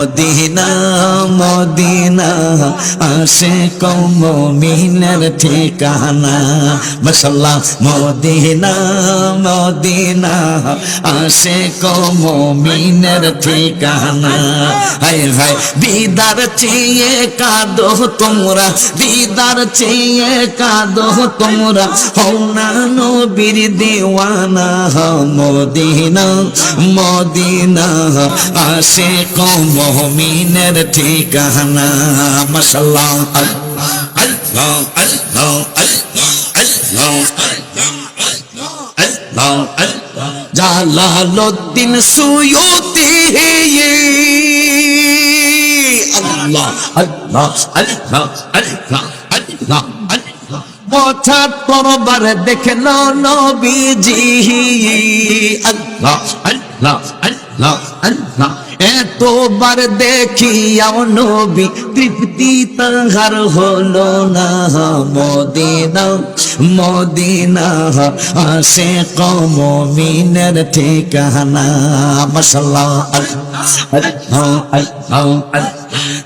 Medina Medina আসে কমিনের ঠিকানা মশাল্লাহ মদিনা মদিনা আসে কমিনের ঠিকানা হায় হায় দিদার চেয়ে কাঁদো তোমরা দিদার চেয়ে কাঁদো তোমরা হও না নবীর দেওয়ানা মদিনা মদিনা আসে কমিনের ঠিকানা mashallah Allah Allah Allah Allah Allah Jalaluddin Suyuti Allah Allah Allah Allah Allah. Allah পঁচাত্তর বার দেখল নবীজি। আল্লাহ আল্লাহ আল্লাহ। এতবার দেখিয়াও নবী তৃপ্তি তাহার হলো না। মদিনা মদিনা আসে কমিনের ঠিকানা। মশলা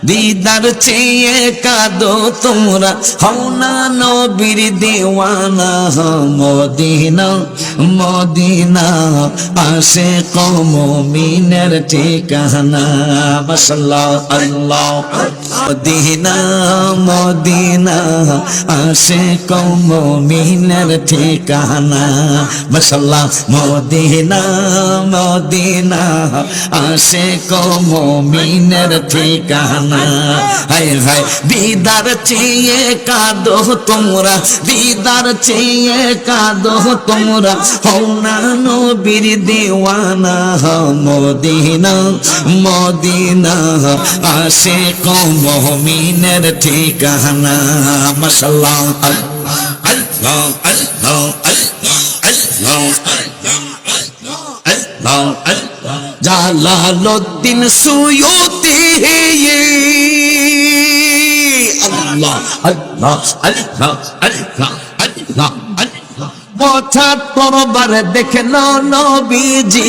দিদার চেয়ে কাদো তোমরা। হও না নবীর দেওয়ানা, মদিনা মদিনা আসে কমিনের ঠিকানা। মশাল্লাহ, আল্লাহ। মদিনা মদিনা আসে কমিনের ঠিকানা। মশাল্লাহ, মদিনা মদিনা আসে কমিনের ঠিকানা। দিদার চেয়ে কাঁদো তোমরা, দিদার চেয়ে কাঁদো তোমরা। হও না নবীর দেওয়ানা, মদিনা মদিনা। আসে কমিনের ঠিকানা mashallah Allah Jalaluddin Suyuti Allah Allah Allah Allah Allah Allah তরবার দেখে না নবীজি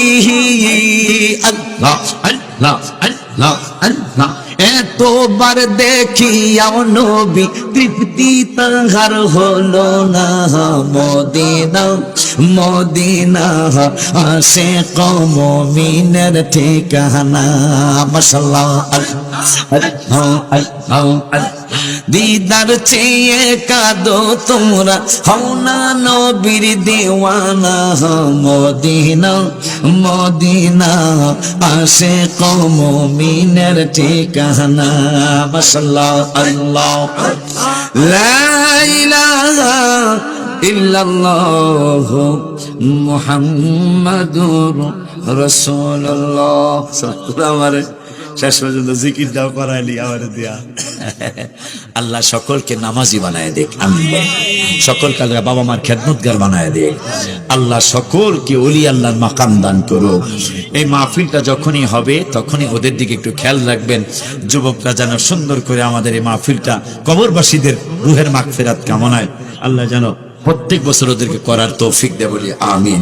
আল্লাহ আল্লাহ আল্লাহ আল্লাহ এতবার দেখিয়াও নবী তৃপ্তি তাহার হলো না। মদিনা মদিনা আসে কমিনের ঠিকানা। মশলা দিদার চেয়ে কাদো তোমরা। হও না নবীর দেওয়ানা মদিনা মদিনা। আসে কমিনের ঠিকানা, মশাল্লাহ, আল্লাহ। লা ইলাহা ইল্লাল্লাহ মুহাম্মাদুর রাসূলুল্লাহ। আমার শেষ পর্যন্ত জিকিরটাও করাইলি, আমার দিয়া। আল্লাহ সকলকে নামাজি বানায় দেখ আমি সকল কালকে বাবা মার খেদমতগার বানায় দেখ আল্লাহ সকলকে অলি আল্লাহর মাকাম দান করো এই মাহফিলটা যখনই হবে, তখনই ওদের দিকে একটু খেয়াল রাখবেন। যুবকরা যেন সুন্দর করে আমাদের এই মাহফিলটা কবরবাসীদের রুহের মাগফিরাত কামনায় আল্লাহ যেন প্রত্যেক বছর ওদেরকে করার তৌফিক দেয় বলি, আমিন।